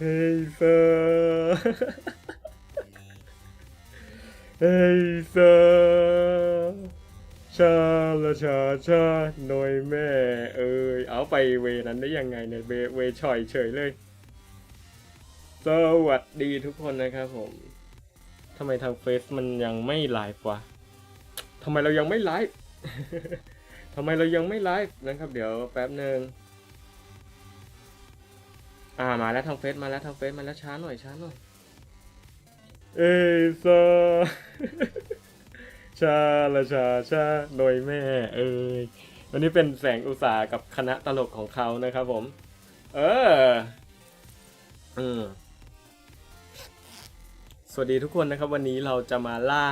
เฮ้ยเฟอร์เฮ้ยเฟอร์ชาละชาชาหน่อยแม่ เอ้ยเอาไปเวนั้นได้ยังไงเนี่ยเวเวชอยเฉยเลย สวัสดีทุกคนนะครับผมทำไมทางเฟซมันยังไม่ไลฟ์วะทำไมเรายังไม่ไลฟ์ทำไมเรายังไม่ไลฟ์นะครับ เดี๋ยวแป๊บหนึ่ง อ่ามาแล้วทางเฟซมาแล้วทางเฟซมาแล้วช้าหน่อยช้าหน่อยเอ้ยซาชาละชาชาโดยแม่ เอ้ยวันนี้เป็นแสงอุตสาหกับคณะตลกของเขานะครับผม เอออืมสวัสดีทุกคนนะครับ วันนี้เราจะมาล่า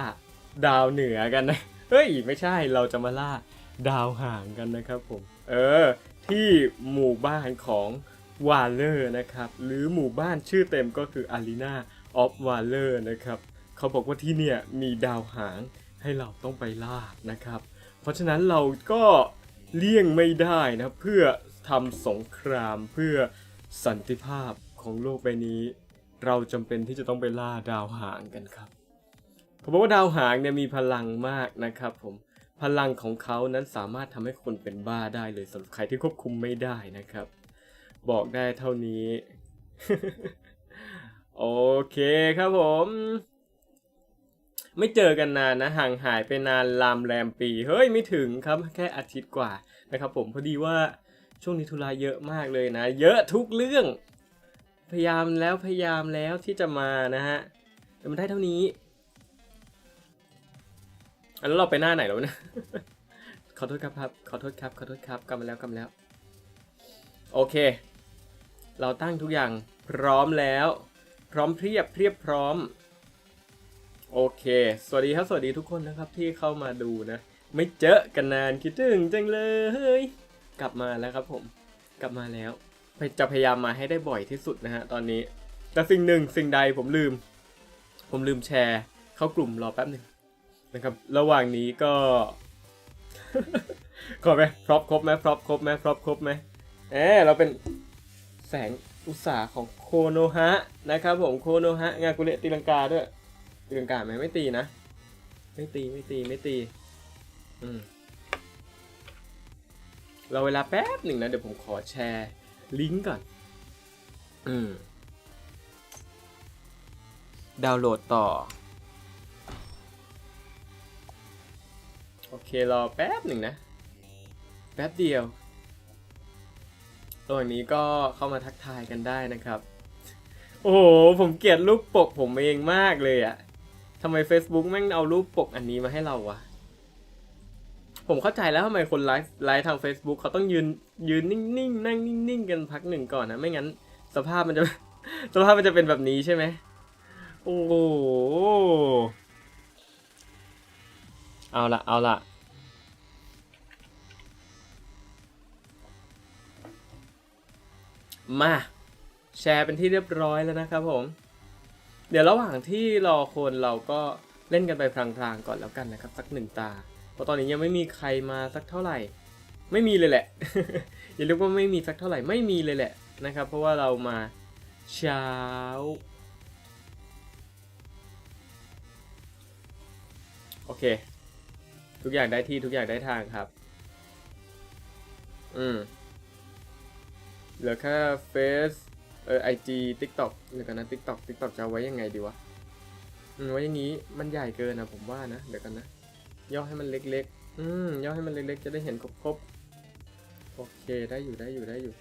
ดาวเหนือกันนะเฮ้ยไม่ใช่เราจะมาล่าดาวห่างกันนะครับผม เออ ที่หมู่บ้านของ วาเลอร์นะครับ หรือหมู่บ้านชื่อเต็มก็คืออารีนาออฟวาเลอร์นะครับ เขาบอกว่าที่เนี่ยมีดาวหางให้เราต้องไปล่านะครับ เพราะฉะนั้นเราก็เลี่ยงไม่ได้นะเพื่อทำสงครามเพื่อสันติภาพของโลกใบนี้ เราจำเป็นที่จะต้องไปล่าดาวหางกันครับผมบอกว่าดาวหางเนี่ยมีพลังมากนะครับผมพลังของเขานั้นสามารถทำให้คนเป็นบ้าได้เลยสำหรับใครที่ควบคุมไม่ได้นะครับ บอกได้เท่านี้ โอเคครับผม ไม่เจอกันนานนะ ห่างหายไปนานลามแรมปี เฮ้ยไม่ถึงครับแค่อาทิตย์กว่านะครับผมพอดีว่าช่วงนี้ธุระเยอะมากเลยนะ เยอะทุกเรื่อง พยายามแล้วพยายามแล้วที่จะมานะฮะแต่มันได้เท่านี้อันแล้วเราไปหน้าไหนแล้วนะขอโทษครับครับ ขอโทษครับ ขอโทษครับ กลับมาแล้วกลับมาแล้ว โอเค เราตั้งทุกอย่างพร้อมแล้ว พร้อมเพรียบเพรียบพร้อม โอเค สวัสดีครับ สวัสดีทุกคนนะครับที่เข้ามาดูนะ ไม่เจอกันนานคิดถึงจังเลย กลับมาแล้วครับผม กลับมาแล้วจะพยายามมาให้ได้บ่อยที่สุดนะฮะตอนนี้ แต่สิ่งหนึ่งสิ่งใดผมลืม ผมลืมแชร์ เข้ากลุ่มรอแป๊บหนึ่งนะครับ ระหว่างนี้ก็ขอไหมพร็อพครบไหมพร็อพครบไหมพร็อพครบไหมเออเราเป็น แสงอุตสาหของโคโนฮะนะครับผมโคโนฮะงานกุเลตีลังกาด้วยตีลังกาไหมไม่ตีนะ ไม่ตีไม่ตีไม่ตีอืมเราเวลาแป๊บหนึ่งนะ เดี๋ยวผมขอแชร์ลิงก์ก่อน อืม ดาวน์โหลดต่อ โอเค รอแป๊บหนึ่งนะ แป๊บเดียว ตัวนี้ก็เข้ามาทักทายกันได้นะครับ โอ้โห ผมเกลียดรูปปกผมเองมากเลยอะทำไม Facebook แม่งเอารูปปกอันนี้มาให้เราวะ ผมเข้าใจแล้วทำไมคนไลฟ์ไลฟ์ทาง Facebook เขาต้องยืนยืนนิ่งๆ นั่งนิ่งๆ กันพักหนึ่งก่อนนะ ไม่งั้น สภาพมันจะ สภาพมันจะเป็นแบบนี้ใช่ไหม โอ้โห เอาละเอาละ มา แชร์เป็นที่เรียบร้อยแล้วนะครับผม เดี๋ยวระหว่างที่รอคนเราก็เล่นกันไปพลางๆก่อนแล้วกันนะครับ สักหนึ่งตา เพราะตอนนี้ยังไม่มีใครมาสักเท่าไหร่ ไม่มีเลยแหละ อย่าเรียกว่าไม่มีสักเท่าไหร่ไม่มีเลยแหละนะครับ เพราะว่าเรามาเช้า โอเค ทุกอย่างได้ที่ทุกอย่างได้ทางครับ อืม เหลือแค่เฟซเออไอจีทิกต็อกเดี๋ยวกันนะทิกต็อกทิกต็อกจะไว้ยังไงดีวะอืมไว้อย่างนี้มันใหญ่เกินนะผมว่านะเดี๋ยวกันนะ ย่อให้มันเล็กๆ อืมย่อให้มันเล็กๆ จะได้เห็นครบๆ โอเคได้อยู่ได้อยู่ได้อยู่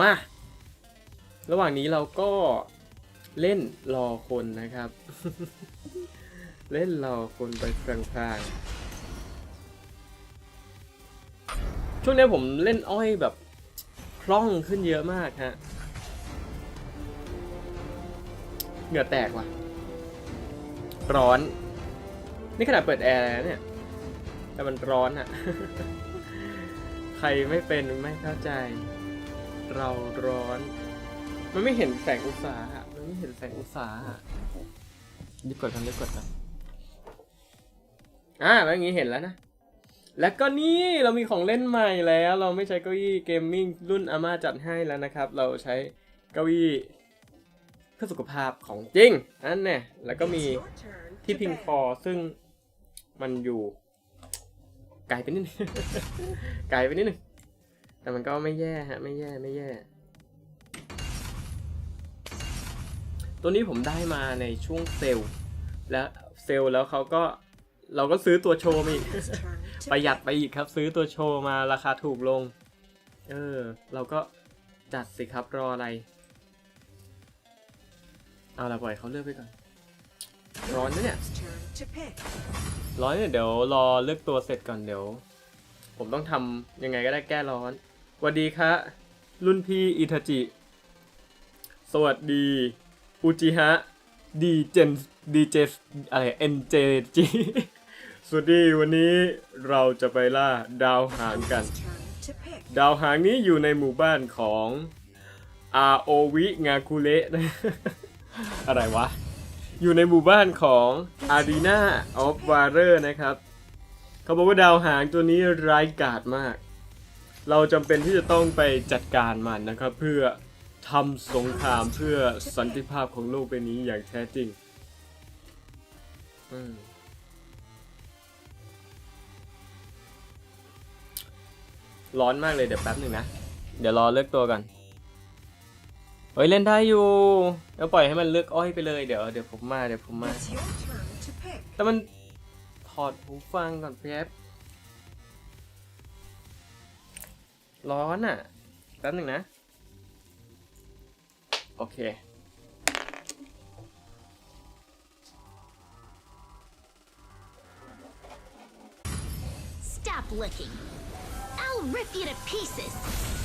มา ระหว่างนี้เราก็เล่นรอคนนะครับ เล่นรอคนไปพลางๆ ช่วงนี้ผมเล่นอ้อยแบบคล่องขึ้นเยอะมากฮะ เหงื่อแตกว่ะ ร้อน นี่ขนาดเปิดแอร์แล้วเนี่ย แต่มันร้อนอะใครไม่เป็นไม่เข้าใจ เราร้อน มันไม่เห็นแสงอุตสาหะมันไม่เห็นแสงอุตสาหะรีบกดกันรีบกดกันอ่าแล้วอย่างนี้เห็นแล้วนะ และก็นี่เรามีของเล่นใหม่แล้ว เราไม่ใช้เก้าอี้เกมมิ่งรุ่นอาม่าจัดให้แล้วนะครับ เราใช้เก้าอี้เพื่อสุขภาพของจริงอันเนี่ยแล้วก็มีที่พิงคอซึ่งมันอยู่ไกลไปนิดนึงไกลไปนิดนึงแต่มันก็ไม่แย่ฮะไม่แย่ไม่แย่ ตัวนี้ผมได้มาในช่วงเซลล์แล้วเซลล์แล้วเขาก็เราก็ซื้อตัวโชว์มาอีก ประหยัดไปอีกครับ ซื้อตัวโชว์มาราคาถูกลง เออ เราก็จัดสิครับรออะไร เอาละปล่อยเขาเลือกไปก่อน ร้อนนะเนี่ย ร้อนเนี่ยเดี๋ยวรอเลือกตัวเสร็จก่อนเดี๋ยว ผมต้องทำยังไงก็ได้แก้ร้อนสวัสดีครับรุ่นพี่อิทาจิ สวัสดีอุจิฮะดีเจนดีเจอะไรเอ็นเจจี วัสดีวันนี้เราจะไปล่าดาวหางกัน ดาวหางนี้อยู่ในหมู่บ้านของ ROV งาคุเละนะอะไรวะ อยู่ในหมู่บ้านของ Arena of w a r e r นะครับ เขาบอกว่าดาวหางตัวนี้ร้ายกาจมาก เราจำเป็นที่จะต้องไปจัดการมันนะครับ เพื่อทำสงครามเพื่อสันติภาพของโลกใบนี้อย่างแท้จริง อืม ร้อนมากเลยเดี๋ยวแป๊บหนึ่งนะ เดี๋ยวรอเลือกตัวก่อนเฮ้ยเล่นได้อยู่เดี๋ยวปล่อยให้มันเลือกอ้อยไปเลยเดี๋ยวเดี๋ยวผมมาเดี๋ยวผมมา แต่มันถอดหูฟังก่อนแป๊บร้อนอะแป๊บหนึ่งนะ โอเค Stop licking. Rip you to pieces.